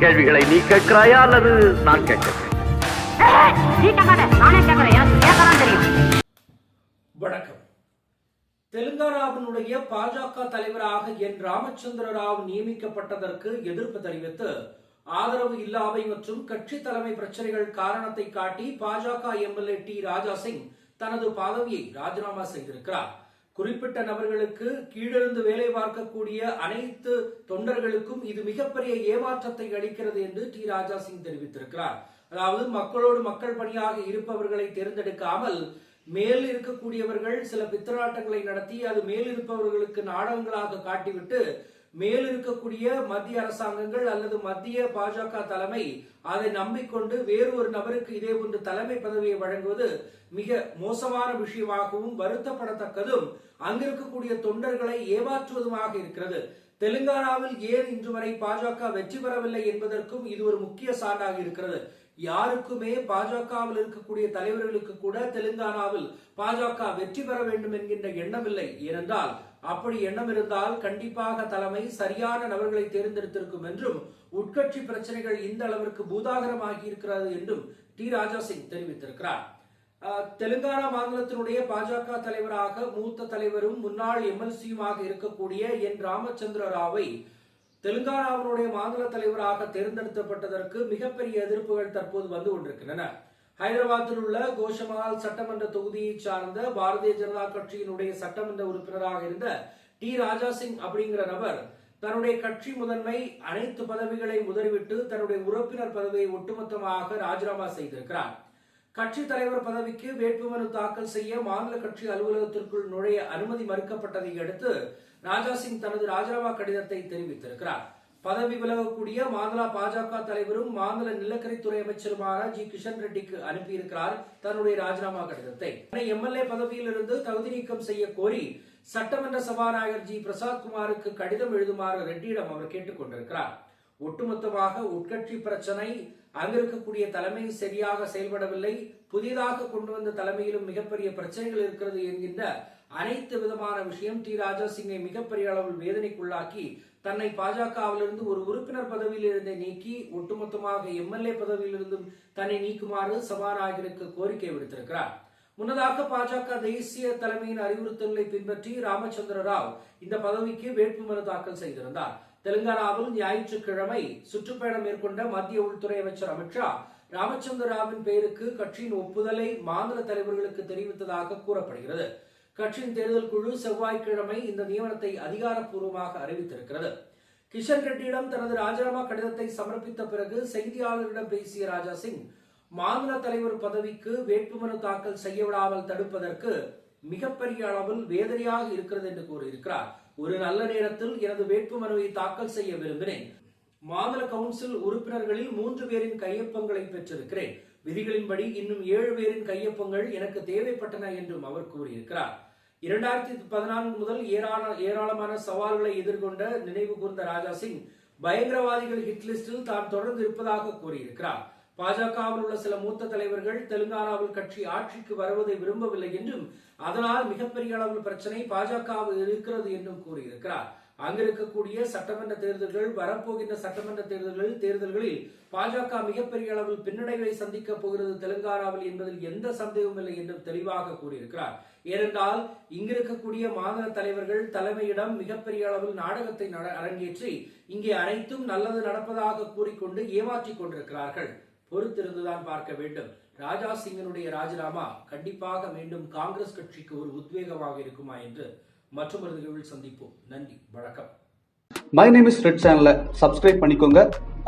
கேள்விகளை நீ கேட்கிறாயா அல்லது நான் கேட்கிறேன்? வணக்கம். தெலுங்கானாவினுடைய பாஜக தலைவராக என் ராமச்சந்திர ராவ் நியமிக்கப்பட்டதற்கு எதிர்ப்பு தெரிவித்து ஆதரவு இல்லாமை மற்றும் கட்சி தலைமை பிரச்சனைகள் காரணத்தை காட்டி பாஜக எம்எல்ஏ டி ராஜா சிங் தனது பதவியை ராஜினாமா செய்திருக்கிறார். குறிப்பிட்ட நபர்களுக்கு கீழிருந்து வேலை பார்க்கக்கூடிய அனைத்து தொண்டர்களுக்கும் இது மிகப்பெரிய ஏமாற்றத்தை அளிக்கிறது என்று டி. ராஜா சிங் தெரிவித்திருக்கிறார். அதாவது மக்களோடு மக்கள் பணியாக இருப்பவர்களை தேர்ந்தெடுக்காமல் மேல் இருக்கக்கூடியவர்கள் சில பித்தராட்டங்களை நடத்தி அது மேல் இருப்பவர்களுக்கு நாடகங்களாக காட்டிவிட்டு மேல் இருக்கக்கூடிய மத்திய அரசாங்கங்கள் அல்லது மத்திய பாஜக தலைமை அதை நம்பிக்கொண்டு வேறு ஒரு நபருக்கு இதே போன்று தலைமை பதவியை வழங்குவது மிக மோசமான விஷயமாகவும் வருத்தப்படத்தக்கதும் அங்கிருக்கக்கூடிய தொண்டர்களை ஏமாற்றுவதுமாக இருக்கிறது. தெலுங்கானாவில் ஏன் இன்று வரை பாஜக வெற்றி பெறவில்லை என்பதற்கும் இது ஒரு முக்கிய சான்றாக இருக்கிறது. யாருக்குமே பாஜகவில் இருக்கக்கூடிய தலைவர்களுக்கு கூட தெலுங்கானாவில் பாஜக வெற்றி பெற வேண்டும் என்கின்ற எண்ணம் இல்லை. ஏனென்றால் அப்படி எண்ணம் இருந்தால் கண்டிப்பாக தலைமை சரியான நபர்களை தேர்ந்தெடுத்திருக்கும் என்றும் உட்கட்சி பிரச்சனைகள் இந்த அளவிற்கு பூதாகரமாகி இருக்கிறது என்றும் டி. ராஜா சிங் தெரிவித்திருக்கிறார். தெலுங்கானா மாநிலத்தினுடைய பாஜக தலைவராக மூத்த தலைவரும் முன்னாள் எம்எல்சியுமாக இருக்கக்கூடிய என் ராமச்சந்திர ராவை தெலுங்கானாவினுடைய மாநில தலைவராக தேர்ந்தெடுக்கப்பட்டதற்கு மிகப்பெரிய எதிர்ப்புகள் தற்போது வந்து கொண்டிருக்கின்றன. ஹைதராபாத்தில் உள்ள கோஷமஹால் சட்டமன்ற தொகுதியை சார்ந்த பாரதிய ஜனதா கட்சியினுடைய சட்டமன்ற உறுப்பினராக இருந்த டி ராஜா சிங் அப்படிங்கிற நபர் தன்னுடைய கட்சி முதன்மை அனைத்து பதவிகளை உதறிவிட்டு தன்னுடைய உறுப்பினர் பதவியை ஒட்டுமொத்தமாக ராஜினாமா செய்திருக்கிறார். கட்சி தலைவர் பதவிக்கு வேட்புமனு தாக்கல் செய்ய மாநில கட்சி அலுவலகத்திற்குள் நுழைய அனுமதி மறுக்கப்பட்டதை அடுத்து ராஜா சிங் தனது ராஜினாமா கடிதத்தை தெரிவித்திருக்கிறார். பதவி விலகக்கூடிய மாநில பாஜக தலைவரும் மாநில நிலக்கரித்துறை அமைச்சருமான ஜி. கிஷன் ரெட்டிக்கு அனுப்பியிருக்கிறார் தன்னுடைய ராஜினாமா கடிதத்தை. எம்எல்ஏ பதவியிலிருந்து தகுதி நீக்கம் செய்ய கோரி சட்டமன்ற சபாநாயகர் ஜி. பிரசாத் குமாருக்கு கடிதம் எழுதுமாறு ரெட்டியிடம் அவர் கேட்டுக் கொண்டிருக்கிறார். ஒட்டுமொத்தமாக உட்கட்சி பிரச்சனை அங்கிருக்கக்கூடிய தலைமை சரியாக செயல்படவில்லை. புதிதாக கொண்டு வந்த தலைமையிலும் மிகப்பெரிய பிரச்சனைகள் இருக்கிறது என்கின்ற அனைத்து விதமான விஷயம் டி ராஜா சிங்கை மிகப்பெரிய அளவில் வேதனைக்குள்ளாக்கி தன்னை பாஜகவிலிருந்து ஒரு உறுப்பினர் பதவியில் இருந்தே நீக்கி ஒட்டுமொத்தமாக எம்எல்ஏ பதவியிலிருந்தும் தன்னை நீக்குமாறு சபாநாயகருக்கு கோரிக்கை விடுத்திருக்கிறார். முன்னதாக பாஜக தேசிய தலைமையின் அறிவுறுத்தல்களை பின்பற்றி ராமச்சந்திர ராவ் இந்த பதவிக்கு வேட்புமனு தாக்கல் செய்திருந்தார். தெலுங்கானாவில் ஞாயிற்றுக்கிழமை சுற்றுப்பயணம் மேற்கொண்ட மத்திய உள்துறை அமைச்சர் அமித்ஷா ராமச்சந்திர ராவின் பெயருக்கு கட்சியின் ஒப்புதலை மாநில தலைவர்களுக்கு தெரிவித்ததாக கூறப்படுகிறது. கட்சியின் தேர்தல் குழு செவ்வாய்க்கிழமை இந்த நியமனத்தை அதிகாரப்பூர்வமாக அறிவித்திருக்கிறது. கிஷன் ரெட்டியிடம் தனது ராஜினாமா கடிதத்தை சமர்ப்பித்த பிறகு செய்தியாளர்களிடம் பேசிய ராஜா சிங் மாநில தலைவர் பதவிக்கு வேட்புமனு தாக்கல் செய்யவிடாமல் தடுப்பதற்கு மிகப்பெரிய அளவில் வேதனையாக இருக்கிறது என்று கூறியிருக்கிறார். ஒரு நல்ல நேரத்தில் எனது வேட்புமனுவை தாக்கல் செய்ய விரும்பினேன். மாநில கவுன்சில் உறுப்பினர்களில் மூன்று பேரின் கையொப்பங்களை பெற்றிருக்கிறேன். விதிகளின்படி இன்னும் ஏழு பேரின் கையொப்பங்கள் எனக்கு தேவைப்பட்டன என்றும் அவர் கூறியிருக்கிறார். இரண்டாயிரத்தி பதினான்கு முதல் ஏராள ஏராளமான சவால்களை எதிர்கொண்ட நினைவு கூர்ந்த ராஜா சிங் பயங்கரவாதிகள் ஹிட்லிஸ்டில் தான் தொடர்ந்து இருப்பதாக கூறியிருக்கிறார். பாஜகவில் உள்ள சில மூத்த தலைவர்கள் தெலுங்கானாவில் கட்சி ஆட்சிக்கு வருவதை விரும்பவில்லை என்றும் அதனால் மிகப்பெரிய அளவில் பிரச்சனை பாஜகவில் இருக்கிறது என்றும் கூறியிருக்கிறார். அங்கிருக்கக்கூடிய சட்டமன்ற தேர்தல்கள் வரப்போகின்ற சட்டமன்ற தேர்தல்கள் தேர்தல்களில் பாஜக மிகப்பெரிய அளவில் பின்னடைவை சந்திக்க போகிறது தெலுங்கானாவில் என்பதில் எந்த சந்தேகமும் இல்லை என்றும் தெளிவாக கூறியிருக்கிறார். ஏனென்றால் இங்கிருக்கக்கூடிய மாநில தலைவர்கள் தலைமையிடம் மிகப்பெரிய அளவில் நாடகத்தை நட- அரங்கேற்றி இங்கே அனைத்தும் நல்லது நடப்பதாக கூறிக்கொண்டு ஏமாற்றிக் கொண்டிருக்கிறார்கள். பொறுத்திருந்துதான் பார்க்க வேண்டும். ராஜா சிங்கனுடைய ராஜினாமா கண்டிப்பாக மீண்டும் காங்கிரஸ் கட்சிக்கு ஒரு உத்வேகமாக இருக்குமா என்று மற்றொரு நிகழ்வில் சந்திப்போம். நன்றி வணக்கம். மை நேம் இஸ் ரெட் சேனலை சப்ஸ்கிரைப் பண்ணிக்கோங்க.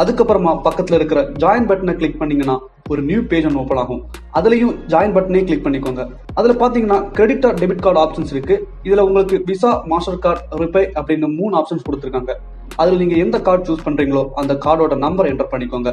அதுக்கப்புறமா பக்கத்தில் இருக்கிற ஜாயின் பட்டனை கிளிக் பண்ணீங்கன்னா ஒரு நியூ பேஜ் ஒன்று ஓப்பன் ஆகும். அதுலயும் ஜாயின் பட்டனே கிளிக் பண்ணிக்கோங்க. அதில் பார்த்தீங்கன்னா credit or debit card options இருக்கு. இதில் உங்களுக்கு விசா மாஸ்டர் கார்டு ரிப்பே அப்படின்னு மூணு ஆப்ஷன்ஸ் கொடுத்துருக்காங்க. அதில் நீங்கள் எந்த கார்டு சூஸ் பண்ணுறீங்களோ அந்த கார்டோட நம்பர் என்டர் பண்ணிக்கோங்க.